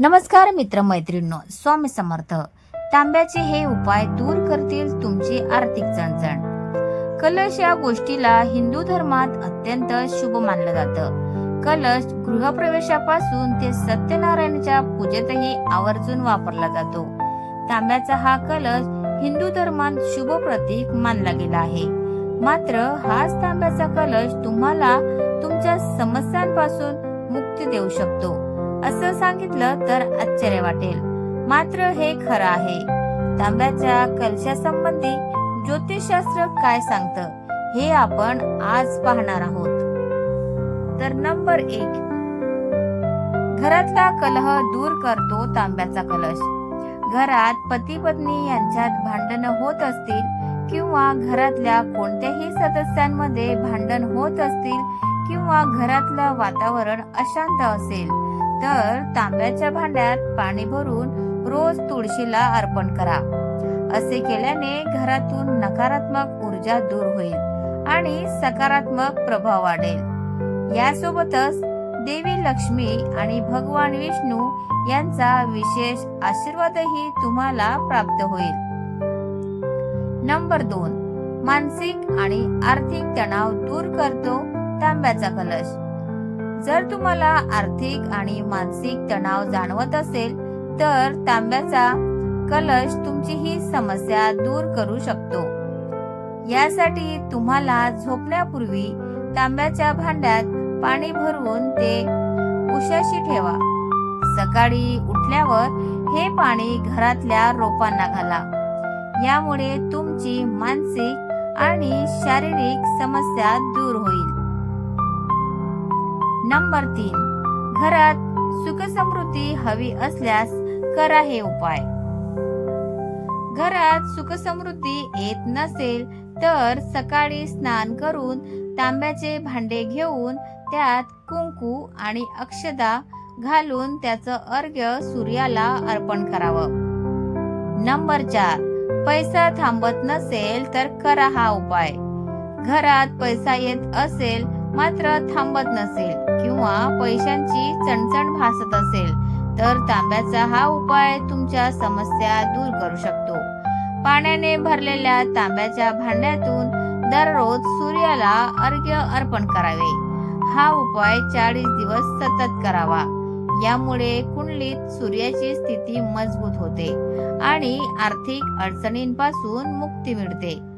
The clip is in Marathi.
नमस्कार मित्र मैत्रिणींनो स्वामी समर्थ. तांब्याचे हे उपाय दूर करतील तुमची आर्थिक चणचण. कलश या गोष्टीला हिंदू धर्मात अत्यंत शुभ मानलं जातं. कलश गृहप्रवेशापासून ते सत्यनारायणच्या पूजेतही आवर्जून वापरला जातो. तांब्याचा हा कलश हिंदू धर्मात शुभ प्रतीक मानला गेला आहे. मात्र हाच तांब्याचा कलश तुम्हाला तुमच्या समस्यांपासून मुक्ती देऊ शकतो. असं सांगितलं तर आश्चर्य वाटेल. मात्र हे खरं आहे. तांब्याच्या कलशासंबंधी ज्योतिषशास्त्र काय सांगतं हे आपण आज पाहणार आहोत. तर नंबर एक. घरातला कलह दूर करतो तांब्याचा कलश. घरात पती पत्नी यांच्यात भांडण होत असतील किंवा घरातल्या कोणत्याही सदस्यांमध्ये भांडण होत असतील किंवा घरातलं वातावरण अशांत असेल तर तांब्याच्या भांड्यात पाणी भरून रोज तुळशीला अर्पण करा. असे केल्याने घरातून नकारात्मक ऊर्जा दूर होईल आणि सकारात्मक प्रभाव वाढेल. यासोबतच देवी लक्ष्मी आणि भगवान विष्णू यांचा विशेष आशीर्वादही तुम्हाला प्राप्त होईल. नंबर दोन मानसिक आणि आर्थिक तणाव दूर करतो तांब्याचा कलश. जर तुम्हाला आर्थिक आणि मानसिक तणाव जाणवत असेल तर तांब्याचा कलश तुमची ही समस्या दूर करू शकतो. यासाठी तुम्हाला झोपण्यापूर्वी तांब्याच्या भांड्यात पाणी भरून ते उशाशी ठेवा. सकाळी उठल्यावर हे पाणी घरातल्या रोपांना घाला. यामुळे तुमची मानसिक आणि शारीरिक समस्या दूर होईल. नंबर तीन. घरात सुखसमृद्धी हवी असल्यास करा हे उपाय. घरात सुखसमृद्धी येत नसेल तर सकाळी स्नान करून तांब्याचे भांडे घेऊन त्यात कुंकू आणि अक्षदा घालून त्याचं अर्घ्य सूर्याला अर्पण करावं. नंबर चार. पैसा थांबत नसेल तर करा हा उपाय. घरात पैसा येत असेल मात्र थांबत नसेल किंवा पैशांची चणचण भासत असेल तर तांब्याचा हा उपाय तुमच्या समस्या दूर करू शकतो. पाण्याने भरलेल्या तांब्याच्या भांड्यातून दररोज सूर्याला अर्घ्य अर्पण करावे. हा उपाय चाळीस दिवस सतत करावा. यामुळे कुंडलीत सूर्याची स्थिती मजबूत होते आणि आर्थिक अडचणींपासून मुक्ती मिळते.